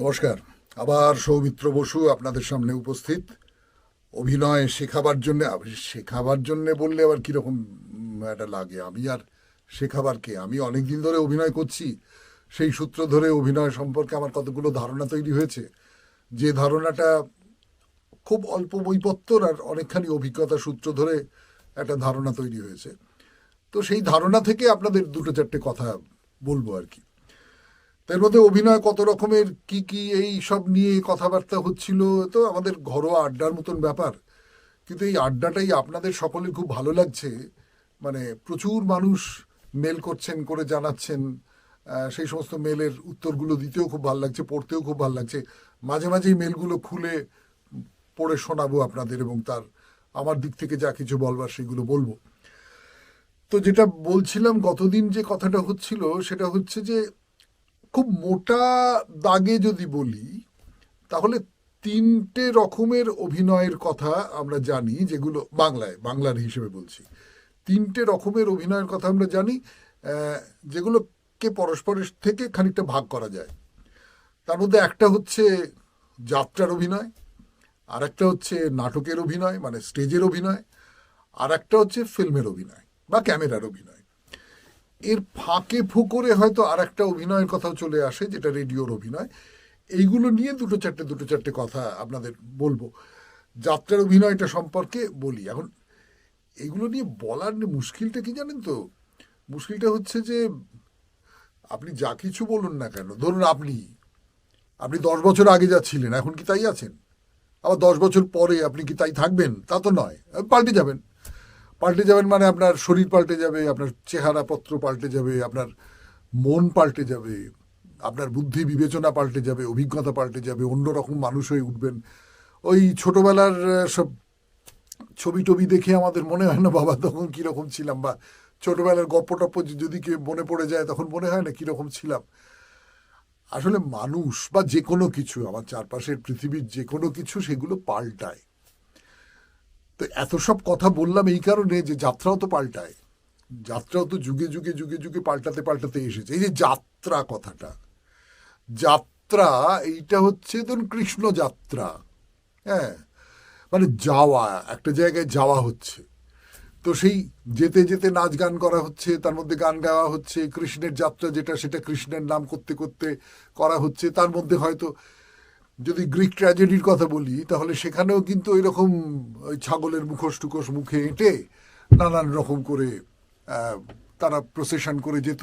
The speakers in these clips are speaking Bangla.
নমস্কার। আবার সৌমিত্র বসু আপনাদের সামনে উপস্থিত। অভিনয় শেখাবার জন্য শেখাবার জন্য বললে আবার কীরকম একটা লাগে? আমি আর শেখাবার কে? আমি অনেক দিন ধরে অভিনয় করছি। সেই সূত্র ধরে অভিনয় সম্পর্কে আমার কতগুলো ধারণা তৈরি হয়েছে। যে ধারণাটা খুব অল্প বইপত্তর আর অনেকখানি অভিজ্ঞতা সূত্র ধরে একটা ধারণা তৈরি হয়েছে। তো সেই ধারণা থেকে আপনাদের দুটো চারটে কথা বলব আর কি। তার মধ্যে অভিনয় কত রকমের, কি কি, এই সব নিয়ে কথাবার্তা হচ্ছিল, তো আমাদের ঘরোয়া আড্ডার মতন ব্যাপার। কিন্তু এই আড্ডাটাই আপনাদের সকলের খুব ভালো লাগছে। মানে প্রচুর মানুষ মেল করছেন, করে জানাচ্ছেন সেই সমস্ত মেলের উত্তরগুলো দিতেও খুব ভালো লাগছে, পড়তেও খুব ভালো লাগছে। মাঝে মাঝে মেলগুলো খুলে পড়ে শোনাবো আপনাদের এবং তার, আমার দিক থেকে যা কিছু বলবার সেগুলো বলব। তো যেটা বলছিলাম, গতদিন যে কথাটা হচ্ছিল, সেটা হচ্ছে যে খুব মোটা দাগে যদি বলি, তাহলে তিনটে রকমের অভিনয়ের কথা আমরা জানি, যেগুলো বাংলায়, বাংলার হিসেবে বলছি। তিনটে রকমের অভিনয়ের কথা আমরা জানি যেগুলোকে পরস্পরের থেকে খানিকটা ভাগ করা যায়। তার মধ্যে একটা হচ্ছে যাত্রার অভিনয়, আর একটা হচ্ছে নাটকের অভিনয় মানে স্টেজের অভিনয়, আর একটা হচ্ছে ফিল্মের অভিনয় বা ক্যামেরার অভিনয়। এর ফাঁকে ফুকরে হয়তো আর একটা অভিনয়ের কথাও চলে আসে, যেটা রেডিওর অভিনয়। এইগুলো নিয়ে দুটো চারটে দুটো চারটে কথা আপনাদের বলব। যাত্রার অভিনয়টা সম্পর্কে বলি। এখন এগুলো নিয়ে বলার মুশকিলটা কি জানেন তো? মুশকিলটা হচ্ছে যে আপনি যা কিছু বলুন না কেন, ধরুন আপনি আপনি দশ বছর আগে যা ছিলেন, এখন কি তাই আছেন? আবার দশ বছর পরে আপনি কি তাই থাকবেন? তা তো নয়, পাল্টে যাবেন। পাল্টে যাবেন মানে আপনার শরীর পাল্টে যাবে, আপনার চেহারাপত্র পাল্টে যাবে, আপনার মন পাল্টে যাবে, আপনার বুদ্ধি বিবেচনা পাল্টে যাবে, অভিজ্ঞতা পাল্টে যাবে অন্যরকম মানুষ হয়ে উঠবেন। ওই ছোটবেলার সব ছবি টবি দেখে আমাদের মনে হয় না বাবা তখন কীরকম ছিলাম বা ছোটবেলার গপ্প টপ্প যদি কেউ মনে পড়ে যায় তখন মনে হয় না কীরকম ছিলাম। আসলে মানুষ বা যে কোনো কিছু, আমার চারপাশের পৃথিবীর যে কোনো কিছু সেগুলো পাল্টায়। তো এত সব কথা বললাম এই কারণে যে যাত্রাও তো পাল্টায়। যাত্রাও তো যুগে যুগে যুগে যুগে পাল্টাতে পাল্টাতে এসেছে। এই যে যাত্রা কথাটা, যাত্রা এইটা হচ্ছে ধরুন কৃষ্ণ যাত্রা হ্যাঁ? মানে যাওয়া, একটা জায়গায় যাওয়া হচ্ছে। তো সেই যেতে যেতে নাচ গান করা হচ্ছে, তার মধ্যে গান গাওয়া হচ্ছে, কৃষ্ণের যাত্রা যেটা, সেটা কৃষ্ণের নাম করতে করতে করা হচ্ছে, তার মধ্যে হয়তো যদি গ্রিক ট্র্যাজেডির কথা বলি, তাহলে সেখানেও কিন্তু ওই রকম ওই ছাগলের মুখোশ টুকোশ মুখে এঁটে নানান রকম করে তারা প্রসেশন করে যেত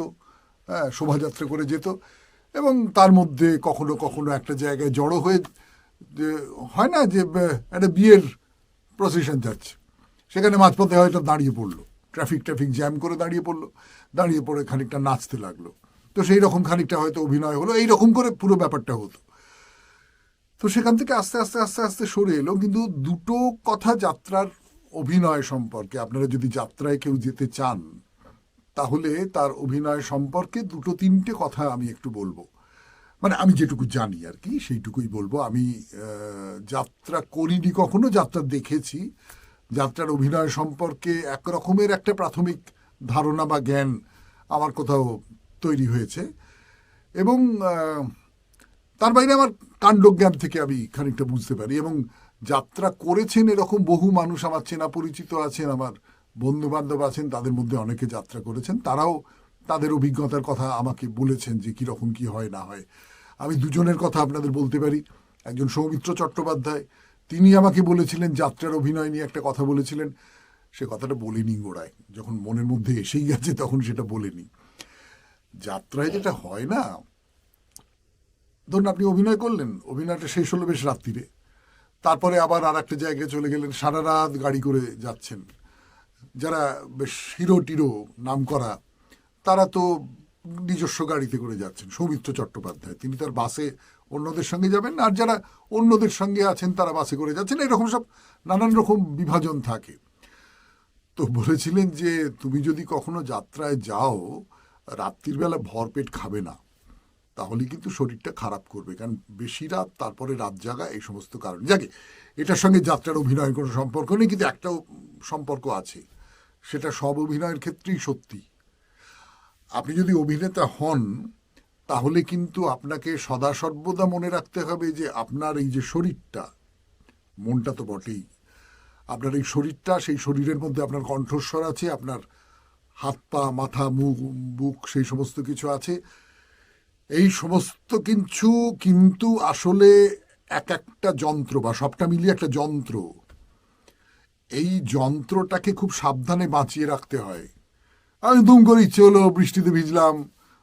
হ্যাঁ শোভাযাত্রা করে যেত এবং তার মধ্যে কখনো কখনো একটা জায়গায় জড়ো হয়ে যে, হয় না যে একটা বিয়ের প্রসেশন যাচ্ছে। সেখানে মাঝপথে হয়তো দাঁড়িয়ে পড়ল। ট্রাফিক ট্রাফিক জ্যাম করে দাঁড়িয়ে পড়ল। দাঁড়িয়ে পড়ে খানিকটা নাচতে লাগল। তো সেই রকম খানিকটা হয়তো অভিনয় হলো। এই রকম করে পুরো ব্যাপারটা হতো। তো সেখান থেকে আস্তে আস্তে আস্তে আস্তে সরে এলো। কিন্তু দুটো কথা যাত্রার অভিনয় সম্পর্কে, আপনারা যদি যাত্রায় কেউ যেতে চান, তাহলে তার অভিনয় সম্পর্কে দুটো, তিনটে কথা আমি একটু বলব। মানে আমি যেটুকু জানি আর কি, সেইটুকুই বলব। আমি যাত্রা করিনি কখনো, যাত্রা দেখেছি। যাত্রার অভিনয় সম্পর্কে এক রকমের একটা প্রাথমিক ধারণা বা জ্ঞান আমার কোথাও তৈরি হয়েছে। এবং তার বাইরে আমার কাণ্ডজ্ঞান থেকে আমি খানিকটা বুঝতে পারি এবং যাত্রা করেছেন এরকম বহু মানুষ, আমার চেনা পরিচিত আছেন, আমার বন্ধু বান্ধব আছেন, তাদের মধ্যে অনেকে যাত্রা করেছেন, তারাও তাদের অভিজ্ঞতার কথা আমাকে বলেছেন যে কীরকম কি হয়, না হয়। আমি দুজনের কথা আপনাদের বলতে পারি। একজন সৌমিত্র চট্টোপাধ্যায়, তিনি আমাকে বলেছিলেন, যাত্রার অভিনয় নিয়ে একটা কথা বলেছিলেন। সে কথাটা বলিনি গোড়ায়। যখন মনের মধ্যে এসেই গেছে, তখন সেটা বলেনি। যাত্রায় যেটা হয় না ধরুন আপনি অভিনয় করলেন, অভিনয়টা শেষ হলো বেশ রাত্রিরে। তারপরে আবার আর একটা জায়গায় চলে গেলেন, সারা রাত গাড়ি করে যাচ্ছেন। যারা বেশ হিরো টিরো নাম করা, তারা তো নিজস্ব গাড়িতে করে যাচ্ছেন, সৌমিত্র চট্টোপাধ্যায়। তিনি তার বাসে অন্যদের সঙ্গে যাবেন, আর যারা অন্যদের সঙ্গে আছেন, তারা বাসে করে যাচ্ছেন। এরকম সব নানান রকম বিভাজন থাকে। তো বলেছিলেন যে, তুমি যদি কখনো যাত্রায় যাও, রাত্রির বেলা ভরপেট খাবে না। তাহলে কিন্তু শরীরটা খারাপ করবে। কারণ বেশি রাত তারপরে রাত জাগা এই সমস্ত কারণ। যাকে, এটার সঙ্গে যাত্রার অভিনয়ের কোনো সম্পর্ক নেই, কিন্তু একটা সম্পর্ক আছে। সেটা সব অভিনয়ের ক্ষেত্রেই সত্যি। আপনি যদি অভিনেতা হন, তাহলে কিন্তু আপনাকে সদা সর্বদা মনে রাখতে হবে যে আপনার এই যে শরীরটা, মনটা তো বটেই। আপনার এই শরীরটা, সেই শরীরের মধ্যে আপনার কণ্ঠস্বর আছে, আপনার হাত পা মাথা মুখ বুক, সেই সমস্ত কিছু আছে। এই সমস্ত কিছু কিন্তু আসলে এক একটা যন্ত্র বা সবটা মিলিয়ে একটা যন্ত্র। এই যন্ত্রটাকে খুব সাবধানে বাঁচিয়ে রাখতে হয়। আমি দুম করে ইচ্ছে হলো বৃষ্টিতে ভিজলাম,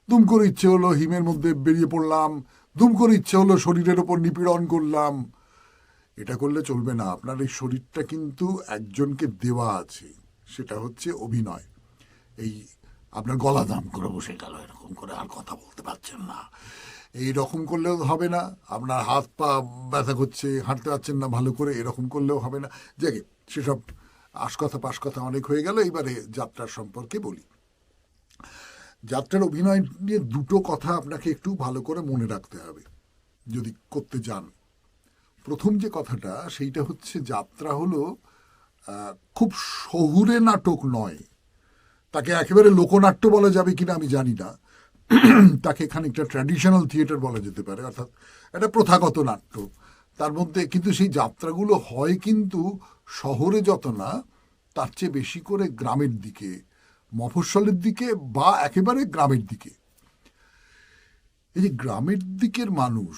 দুম করে ইচ্ছে হলো হিমের মধ্যে বেরিয়ে পড়লাম, দুম করে ইচ্ছে হলো শরীরের ওপর নিপীড়ন করলাম। এটা করলে চলবে না, আপনার এই শরীরটা কিন্তু একজনকে দেওয়া আছে, সেটা হচ্ছে অভিনয়। এই আপনার গলা দাম করে বসে গেল, এরকম করে আর কথা বলতে পারছেন না। এই রকম করলেও হবে না, আপনার হাত পা ব্যথা করছে, হাঁটতে পারছেন না ভালো করে, এরকম করলেও হবে না। যাকে, সেসব আশকথা পাশকথা অনেক হয়ে গেল, এবারে যাত্রার সম্পর্কে বলি। যাত্রার অভিনয় নিয়ে দুটো কথা আপনাকে একটু ভালো করে মনে রাখতে হবে, যদি করতে যান প্রথম যে কথাটা, সেইটা হচ্ছে যাত্রা হলো খুব শহুরে নাটক নয় তাকে একেবারে লোকনাট্য বলা যাবে কিনা আমি জানি না। তাকে খানিকটা ট্র্যাডিশনাল থিয়েটার বলা যেতে পারে, অর্থাৎ একটা প্রথাগত নাট্য। তার মধ্যে কিন্তু সেই যাত্রাগুলো হয় কিন্তু শহরে যত না, তার চেয়ে বেশি করে গ্রামের দিকে, মফস্বলের দিকে বা একেবারে গ্রামের দিকে। এই যে গ্রামের দিকের মানুষ,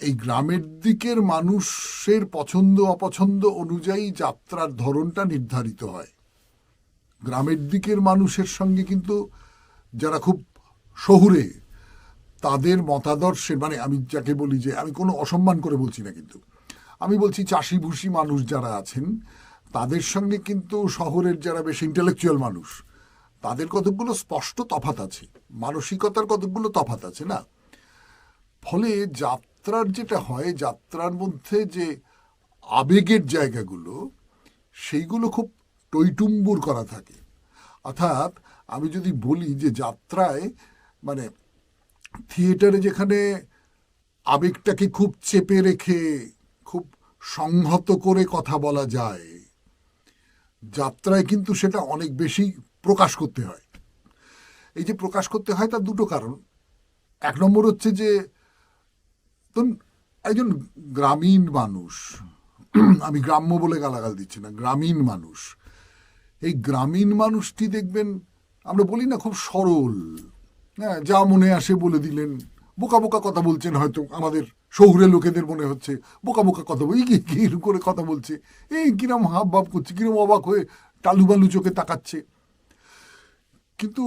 এই গ্রামের দিকের মানুষের পছন্দ অপছন্দ অনুযায়ী যাত্রার ধরনটা নির্ধারিত হয়। গ্রামের দিকের মানুষের সঙ্গে কিন্তু যারা খুব শহুরে, তাদের মতাদর্শের মানে আমি যাকে বলি যে আমি কোনো অসম্মান করে বলছি না কিন্তু। আমি বলছি চাষি ভুষি মানুষ যারা আছেন, তাদের সঙ্গে কিন্তু শহরের যারা বেশ ইন্টেলেকচুয়াল মানুষ, তাদের কতকগুলো স্পষ্ট তফাত আছে, মানসিকতার কতকগুলো তফাত আছে না? ফলে যাত্রার যেটা হয়, যাত্রার মধ্যে যে আবেগের জায়গাগুলো, সেইগুলো খুব টইটুম্বুর করা থাকে। অর্থাৎ আমি যদি বলি যে যাত্রায় মানে থিয়েটারে যেখানে আবেগটাকে খুব চেপে রেখে, খুব সংহত করে কথা বলা যায়, যাত্রায় কিন্তু সেটা অনেক বেশি প্রকাশ করতে হয়। এই যে প্রকাশ করতে হয় তার দুটো কারণ। এক নম্বর হচ্ছে যে, ধরুন একজন গ্রামীণ মানুষ, আমি গ্রাম্য বলে গালাগাল দিচ্ছি না, গ্রামীণ মানুষ এই গ্রামীণ মানুষটি দেখবেন, আমরা বলি না খুব সরল। হ্যাঁ যা মনে আসে বলে দিলেন। বোকা বোকা কথা বলছেন হয়তো আমাদের শহুরে লোকেদের মনে হচ্ছে। বোকা বোকা কথা বলি কি কি করে কথা বলছে? এই কিরম হাব ভাব করছে, কিরম অবাক হয়ে টালু বালু চোখে তাকাচ্ছে। কিন্তু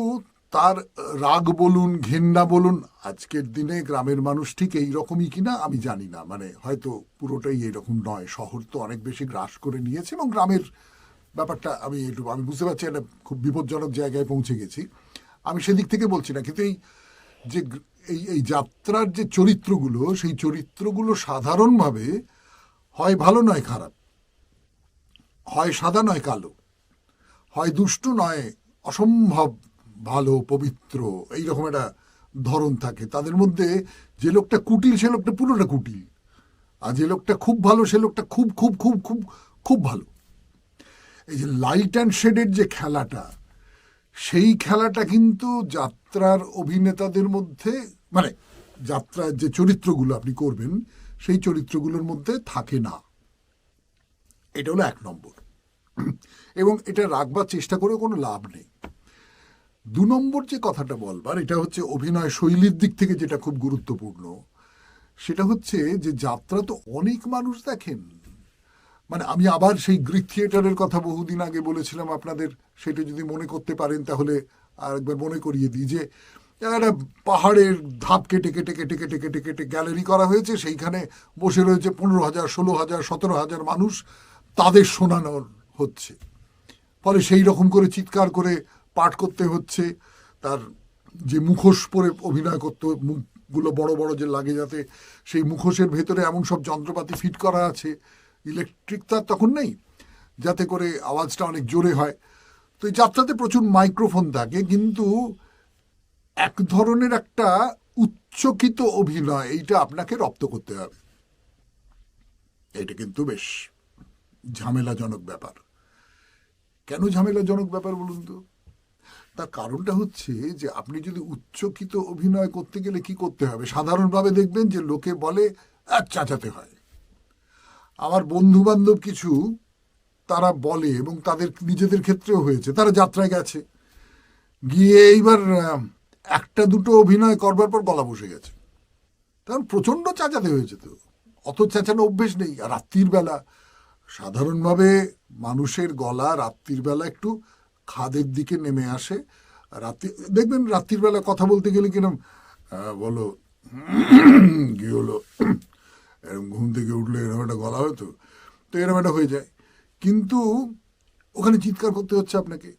তার রাগ বলুন, ঘেন্না বলুন, আজকের দিনে গ্রামের মানুষ ঠিক এই রকমই কিনা আমি জানি না। মানে হয়তো পুরোটাই এইরকম নয়। শহর তো অনেক বেশি গ্রাস করে নিয়েছে এবং গ্রামের ব্যাপারটা আমি একটু, আমি বুঝতে পারছি একটা খুব বিপজ্জনক জায়গায় পৌঁছে গেছি। আমি সেদিক থেকে বলছি না, কিন্তু এই যে এই এই যাত্রার যে চরিত্রগুলো, সেই চরিত্রগুলো সাধারণভাবে হয় ভালো নয় খারাপ। হয় সাদা নয় কালো। হয় দুষ্টু নয় অসম্ভব ভালো, পবিত্র, এইরকম একটা ধরন থাকে। তাদের মধ্যে যে লোকটা কুটিল, সে লোকটা পুরোটা কুটিল। আর যে লোকটা খুব ভালো, সে লোকটা খুব খুব খুব খুব খুব ভালো। এই যে লাইট অ্যান্ড শেডের যে খেলাটা, সেই খেলাটা কিন্তু যাত্রার অভিনেতাদের মধ্যে মানে যাত্রার যে চরিত্রগুলো আপনি করবেন, সেই চরিত্রগুলোর মধ্যে থাকে না। এটা হলো এক নম্বর। এবং এটা রাখবার চেষ্টা করে কোনো লাভ নেই। দু নম্বর যে কথাটা বলবার, এটা হচ্ছে অভিনয় শৈলীর দিক থেকে যেটা খুব গুরুত্বপূর্ণ, সেটা হচ্ছে যে যাত্রা তো অনেক মানুষ দেখেন। মানে আমি আবার সেই গ্রিক থিয়েটারের কথা বহুদিন আগে বলেছিলাম আপনাদের, সেটা যদি মনে করতে পারেন তাহলে আরেকবার মনে করিয়ে দিই যে, একটা পাহাড়ের ধাপ কেটে কেটে কেটে কেটে কেটে কেটে গ্যালারি করা হয়েছে, সেইখানে বসে রয়েছে পনেরো হাজার, ষোলো হাজার, সতেরো হাজার মানুষ তাদের শোনানোর হচ্ছে। ফলে সেই রকম করে চিৎকার করে পাঠ করতে হচ্ছে, তার যে মুখোশ পরে অভিনয় করতে মুখগুলো বড় বড় যে লাগে যাতে সেই মুখোশের ভেতরে এমন সব যন্ত্রপাতি ফিট করা আছে ইলেকট্রিক তার তখন নেই, যাতে করে আওয়াজটা অনেক জোরে হয়। তো এই যাত্রাতে প্রচুর মাইক্রোফোন থাকে, কিন্তু এক ধরনের একটা উচ্চকিত অভিনয়, এইটা আপনাকে রপ্ত করতে হবে। এটা কিন্তু বেশ ঝামেলাজনক ব্যাপার। কেন ঝামেলাজনক ব্যাপার বলুন তো? তার কারণটা হচ্ছে যে আপনি যদি উচ্চকিত অভিনয় করতে গেলে কি করতে হবে? সাধারণভাবে দেখবেন যে লোকে বলে চাচাতে হয়। আমার বন্ধু বান্ধব কিছু তারা বলে এবং তাদের নিজেদের ক্ষেত্রেও হয়েছে। তারা যাত্রায় গেছে। গিয়ে এইবার একটা দুটো অভিনয় করবার পর গলা বসে গেছে। কারণ প্রচণ্ড চেঁচাতে হয়েছে তো। অত চেঁচানো অভ্যেস নেই। আর রাত্রির বেলা সাধারণভাবে মানুষের গলা রাত্রির বেলা একটু খাদের দিকে নেমে আসে। রাত্রি, দেখবেন রাত্রির বেলা কথা বলতে গেলে কিরম বলো, কি হলো? এরকম ঘুম থেকে উঠলে এরকম একটা গলা হয়তো তো এরকম একটা হয়ে যায়। কিন্তু ওখানে চিৎকার করতে হচ্ছে আপনাকে।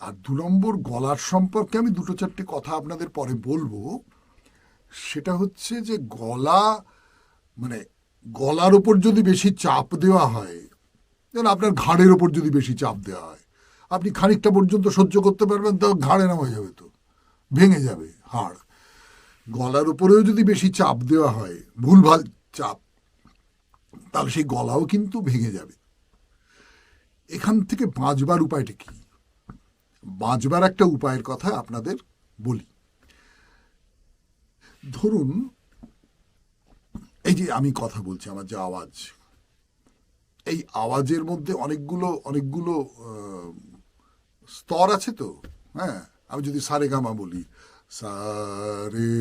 আর দু নম্বর গলার সম্পর্কে আমি দুটো চারটে কথা আপনাদের পরে বলব। সেটা হচ্ছে যে গলা মানে গলার ওপর যদি বেশি চাপ দেওয়া হয়, যেন আপনার ঘাড়ের ওপর যদি বেশি চাপ দেওয়া হয়, আপনি খানিকটা পর্যন্ত সহ্য করতে পারবেন তো ঘাড়ে নামা যাবে তো, ভেঙে যাবে হাড়। গলার উপরেও যদি বেশি চাপ দেওয়া হয়, ভুলভাল চাপ তাহলে সেই গলাও কিন্তু ভেঙে যাবে। এখান থেকে বাঁচবার উপায়টা কি? বাঁচবার একটা উপায়ের কথা আপনাদের বলি। ধরুন, এই যে আমি কথা বলছি, আমার যে আওয়াজ, এই আওয়াজের মধ্যে অনেকগুলো অনেকগুলো স্তর আছে তো? হ্যাঁ আমি যদি সারে গামা বলি, সারে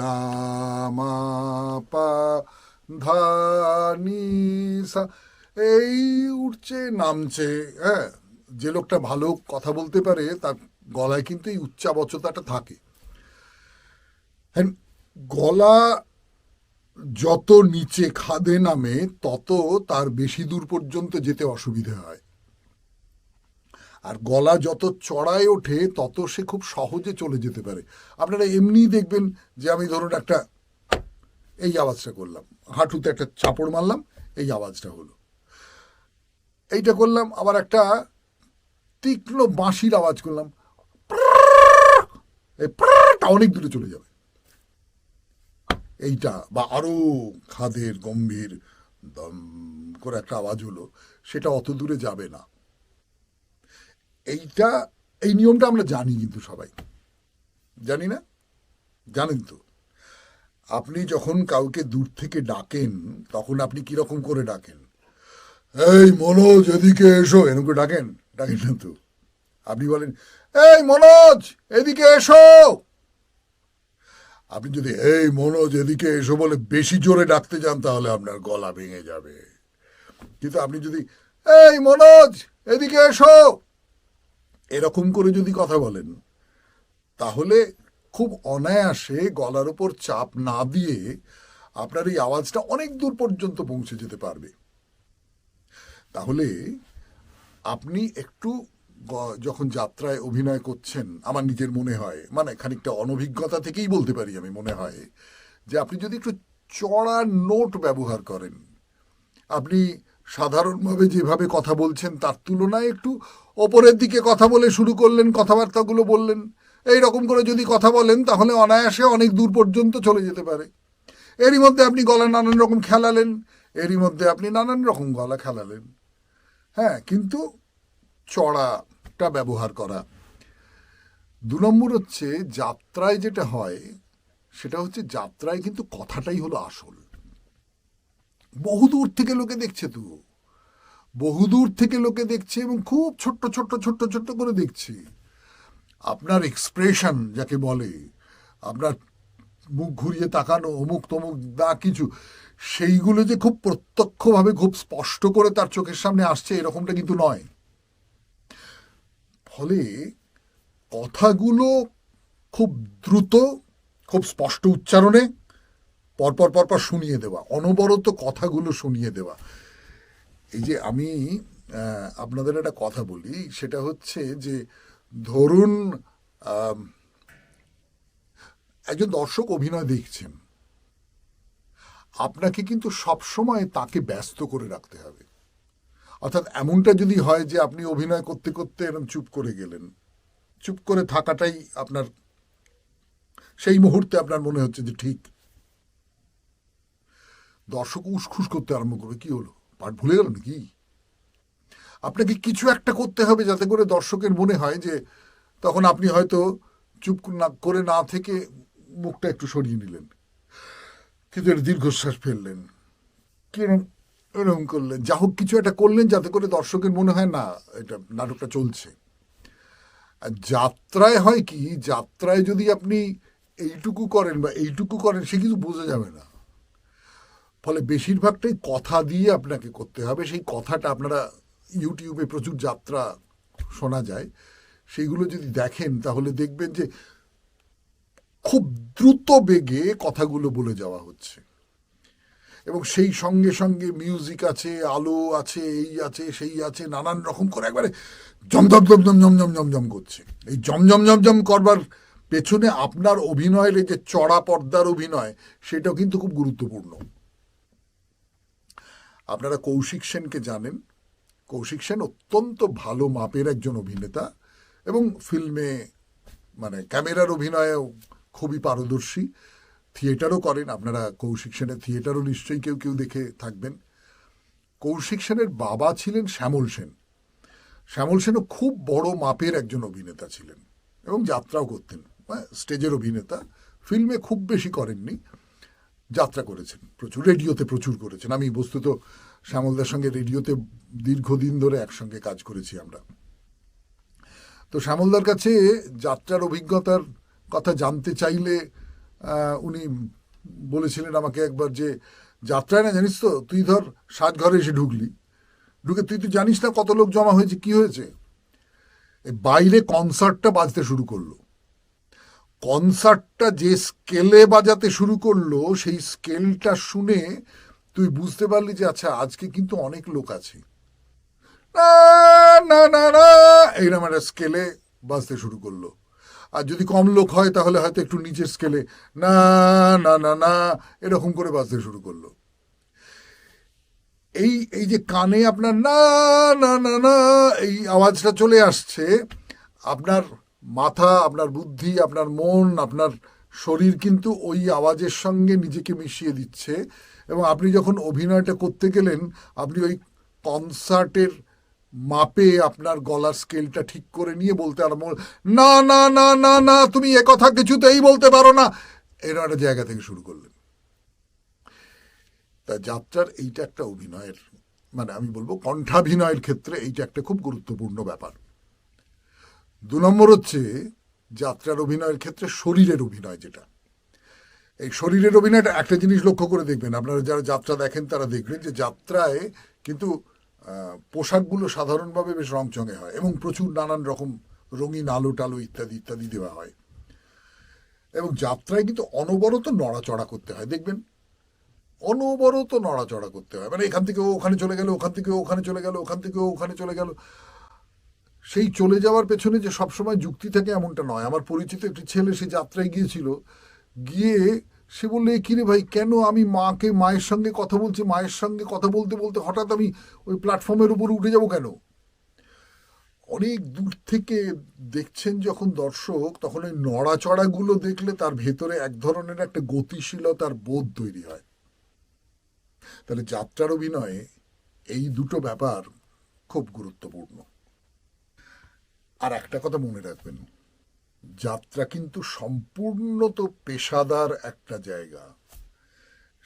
গামা পা ধা নি সা, এই উঠছে, নামছে হ্যাঁ? যে লোকটা ভালো কথা বলতে পারে, তার গলায় কিন্তু এই উচ্চাবচতাটা থাকে। গলা যত নিচে খাদে নামে, তত তার বেশি দূর পর্যন্ত যেতে অসুবিধে হয়। আর গলা যত চড়ায় ওঠে, তত সে খুব সহজে চলে যেতে পারে। আপনারা এমনিই দেখবেন যে আমি ধরুন একটা এই আওয়াজটা করলাম। হাঁটুতে একটা চাপড় মারলাম, এই আওয়াজটা হলো। এইটা করলাম, আবার একটা তীক্ষ্ণ বাঁশির আওয়াজ করলাম। এই প্রাটা অনেক দূরে চলে যাবে। এইটা বা আরও খাদের গম্ভীর দম করে একটা আওয়াজ হলো, সেটা অত দূরে যাবে না। এইটা, এই নিয়মটা আমরা জানি কিন্তু সবাই। জানি না? জানেন তো। আপনি যখন কাউকে দূর থেকে ডাকেন, তখন আপনি কীরকম করে ডাকেন? এই মনোজ, এদিকে এসো। এরকম করে ডাকেন? ডাকেন না তো। আপনি বলেন, এই মনোজ, এদিকে এসো। আপনি যদি, এই মনোজ, এদিকে এসো বলে বেশি জোরে ডাকতে যান, তাহলে আপনার গলা ভেঙে যাবে। কিন্তু আপনি যদি, এই মনোজ, এদিকে এসো। এরকম করে যদি কথা বলেন, তাহলে খুব অনায়াসে গলার উপর চাপ না দিয়ে আপনার এই আওয়াজটা অনেক দূর পর্যন্ত পৌঁছে যেতে পারবে। তাহলে আপনি একটু যখন যাত্রায় অভিনয় করছেন, আমার নিজের মনে হয় মানে খানিকটা অনভিজ্ঞতা থেকেই বলতে পারি আমি, মনে হয়, যে আপনি যদি একটু চড়া নোট ব্যবহার করেন, আপনি সাধারণভাবে যেভাবে কথা বলছেন, তার তুলনায় একটু ওপরের দিকে কথা বলে শুরু করলেন, কথাবার্তাগুলো বললেন এই রকম করে যদি কথা বলেন, তাহলে অনায়াসে অনেক দূর পর্যন্ত চলে যেতে পারে। এরই মধ্যে আপনি গলা নানান রকম খেলালেন, এরই মধ্যে আপনি নানান রকম গলা খেলালেন। হ্যাঁ কিন্তু চড়াটা ব্যবহার করা। দু নম্বর হচ্ছে, যাত্রায় যেটা হয়, সেটা হচ্ছে যাত্রায় কিন্তু কথাটাই হলো আসল। বহুদূর থেকে লোকে দেখছে তো। বহুদূর থেকে লোকে দেখছে এবং খুব ছোট্ট ছোট্ট ছোট্ট ছোট্ট করে দেখছে। আপনার এক্সপ্রেশন যাকে বলে, আপনার মুখ ঘুরিয়ে তাকানো, অমুক তমুক দা কিছু, সেইগুলো যে খুব প্রত্যক্ষভাবে খুব স্পষ্ট করে তার চোখের সামনে আসছে, এরকমটা কিন্তু নয়। ফলে কথাগুলো খুব দ্রুত, খুব স্পষ্ট উচ্চারণে, পরপর পরপর শুনিয়ে দেওয়া, অনবরত কথাগুলো শুনিয়ে দেওয়া। এই যে আমি আপনাদের একটা কথা বলি, সেটা হচ্ছে যে ধরুন একজন দর্শক অভিনয় দেখছেন। আপনাকে কিন্তু সবসময় তাকে ব্যস্ত করে রাখতে হবে। অর্থাৎ এমনটা যদি হয় যে আপনি অভিনয় করতে করতে এরকম চুপ করে গেলেন, চুপ করে থাকাটাই আপনার, সেই মুহূর্তে আপনার মনে হচ্ছে যে ঠিক। দর্শক উসখুস করতে আরম্ভ করবে, কি হলো? পাঠ ভুলে গেল নাকি? আপনাকে কিছু একটা করতে হবে যাতে করে দর্শকের মনে হয় যে তখন আপনি হয়তো চুপ না, করে না থেকে মুখটা একটু সরিয়ে নিলেন। কিন্তু একটা দীর্ঘশ্বাস ফেললেন। কিরম এরকম করলেন? যা হোক, কিছু একটা করলেন যাতে করে দর্শকের মনে হয়, না, এটা নাটকটা চলছে। আর যাত্রায় হয় কি, যাত্রায় যদি আপনি এইটুকু করেন বা এইটুকু করেন, সে কিন্তু বোঝা যাবে না। ফলে বেশিরভাগটাই কথা দিয়ে আপনাকে করতে হবে। সেই কথাটা আপনারা ইউটিউবে প্রচুর যাত্রা শোনা যায়, সেইগুলো যদি দেখেন তাহলে দেখবেন যে খুব দ্রুত বেগে কথাগুলো বলে যাওয়া হচ্ছে। এবং সেই সঙ্গে সঙ্গে মিউজিক আছে, আলো আছে, এই আছে, সেই আছে, নানান রকম করে একবারে জমজম জমজম জমজম জমজম করছে। এই জমজম জমজম করবার পেছনে আপনার অভিনয়ের যে চড়া পর্দার অভিনয়, সেটাও কিন্তু খুব গুরুত্বপূর্ণ। আপনারা কৌশিক সেনকে জানেন কৌশিক সেন অত্যন্ত ভালো মাপের একজন অভিনেতা এবং ফিল্মে মানে ক্যামেরার অভিনয়েও খুবই পারদর্শী। থিয়েটারও করেন আপনারা কৌশিক সেনের থিয়েটারও নিশ্চয়ই কেউ কেউ দেখে থাকবেন। কৌশিক সেনের বাবা ছিলেন শ্যামল সেন। শ্যামল সেনও খুব বড় মাপের একজন অভিনেতা ছিলেন এবং যাত্রাও করতেন। হ্যাঁ, স্টেজের অভিনেতা। ফিল্মে খুব বেশি করেননি যাত্রা করেছেন। প্রচুর রেডিওতে প্রচুর করেছেন। আমি বস্তুত শ্যামলদার সঙ্গে রেডিওতে দীর্ঘদিন ধরে একসঙ্গে কাজ করেছি আমরা। তো শ্যামলদার কাছে যাত্রার অভিজ্ঞতার কথা জানতে চাইলে উনি বলেছিলেন আমাকে একবার যে যাত্রায় না জানিস তো, তুই ধর সাজঘরে এসে ঢুকলি। ঢুকে তুই তো জানিস না কত লোক জমা হয়েছে, কি হয়েছে? বাইরে কনসার্টটা বাজতে শুরু করল। কনসার্টটা যে স্কেলে বাজাতে শুরু করল, সেই স্কেলটা শুনে তুই বুঝতে পারলি যে আচ্ছা আজকে কিন্তু অনেক লোক আছে। না না না না। এইরকম একটা স্কেলে বাজতে শুরু করল। আর যদি কম লোক হয়, তাহলে হয়তো একটু নিচের স্কেলে না না না না, এরকম করে বাজতে শুরু করল। এই এই যে কানে আপনার না না না না, এই আওয়াজটা চলে আসছে, আপনার মাথা, আপনার বুদ্ধি, আপনার মন, আপনার শরীর কিন্তু ওই আওয়াজের সঙ্গে নিজেকে মিশিয়ে দিচ্ছে। এবং আপনি যখন অভিনয়টা করতে গেলেন, আপনি ওই কনসার্টের মাপে আপনার গলার স্কেলটা ঠিক করে নিয়ে বলতে আরম্ভ না না না না না, তুমি এ কথা কিছুতেই বলতে পারো না। এরকম একটা জায়গা থেকে শুরু করলেন। তা যাত্রার এইটা একটা অভিনয়ের মানে আমি বলব কণ্ঠাভিনয়ের ক্ষেত্রে এইটা একটা খুব গুরুত্বপূর্ণ ব্যাপার। দু নম্বর হচ্ছে যাত্রার অভিনয়ের ক্ষেত্রে শরীরের অভিনয় যেটা। এই শরীরের অভিনয়টা একটা জিনিস লক্ষ্য করে দেখবেন। আপনারা যারা যাত্রা দেখেন তারা দেখবেন যে যাত্রায় কিন্তু পোশাকগুলো সাধারণভাবে বেশ রংচঙে হয় এবং প্রচুর নানান রকম রঙিন আলো টালো ইত্যাদি ইত্যাদি দেওয়া হয়। এবং যাত্রায় কিন্তু অনবরত নড়াচড়া করতে হয়। দেখবেন, অনবরত নড়াচড়া করতে হয়। মানে এখান থেকে ওখানে চলে গেল, ওখান থেকে ওখানে চলে গেল, ওখান থেকে ওখানে চলে গেল। সেই চলে যাওয়ার পেছনে যে সবসময় যুক্তি থাকে এমনটা নয়। আমার পরিচিত একটি ছেলে, সে যাত্রায় গিয়েছিল। গিয়ে সে বললে, "এ কি রে ভাই, কেন আমি মাকে, মায়ের সঙ্গে কথা বলছি? মায়ের সঙ্গে কথা বলতে বলতে হঠাৎ আমি ওই প্ল্যাটফর্মের উপরে উঠে যাব কেন? অনেক দূর থেকে দেখছেন যখন দর্শক, তখন ওই নড়াচড়াগুলো দেখলে তার ভেতরে এক ধরনের একটা গতিশীলতার বোধ তৈরি হয়। তাহলে যাত্রার অভিনয়ে এই দুটো ব্যাপার খুব গুরুত্বপূর্ণ। আর একটা কথা মনে রাখবেন, যাত্রা কিন্তু সম্পূর্ণ তো পেশাদার একটা জায়গা।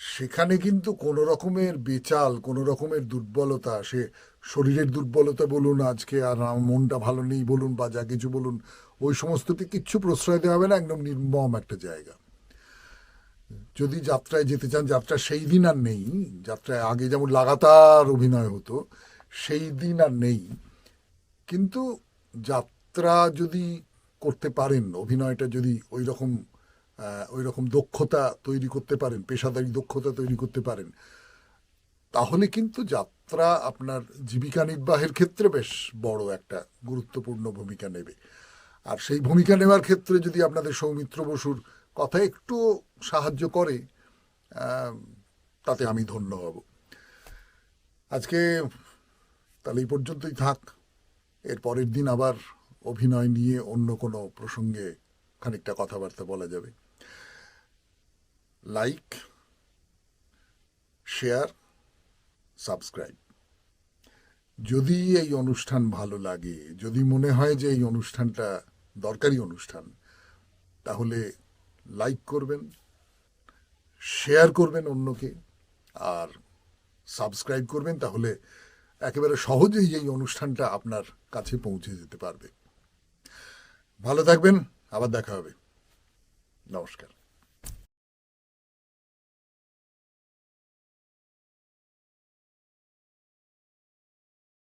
সেখানে কিন্তু কোনো রকমের বেচাল, কোনো রকমের দুর্বলতা, সে শরীরের দুর্বলতা বলুন, আজকে আর মনটা ভালো নেই বলুন বা যা কিছু বলুন, ওই সমস্তকে কিচ্ছু প্রশ্রয় দেওয়া হবে না, একদম নির্মম একটা জায়গা। যদি যাত্রায় যেতে চান, যাত্রা সেই দিন আর নেই, যাত্রায় আগে যেমন লাগাতার অভিনয় হতো, সেই দিন আর নেই। কিন্তু যাত্রা যদি করতে পারেন, অভিনয়টা যদি ওই রকম ওই রকম দক্ষতা তৈরি করতে পারেন, পেশাদারি দক্ষতা তৈরি করতে পারেন, তাহলে কিন্তু যাত্রা আপনার জীবিকা নির্বাহের ক্ষেত্রে বেশ বড় একটা গুরুত্বপূর্ণ ভূমিকা নেবে। আর সেই ভূমিকা নেওয়ার ক্ষেত্রে যদি আপনাদের সৌমিত্র বসুর কথা একটু সাহায্য করে তাতে আমি ধন্য হব। আজকে তাহলে এই পর্যন্তই থাক। এর পরের দিন আবার অভিনয় নিয়ে অন্য কোনো প্রসঙ্গে খানিকটা কথাবার্তা বলা যাবে। লাইক শেয়ার সাবস্ক্রাইব যদি এই অনুষ্ঠান ভালো লাগে, যদি মনে হয় যে এই অনুষ্ঠানটা দরকারি অনুষ্ঠান, তাহলে লাইক করবেন শেয়ার করবেন অন্যকে, আর সাবস্ক্রাইব করবেন, তাহলে একেবারে সহজেই এই অনুষ্ঠানটা আপনার কাছে পৌঁছে যেতে পারবে। ভালো থাকবেন, আবার দেখা হবে। নমস্কার।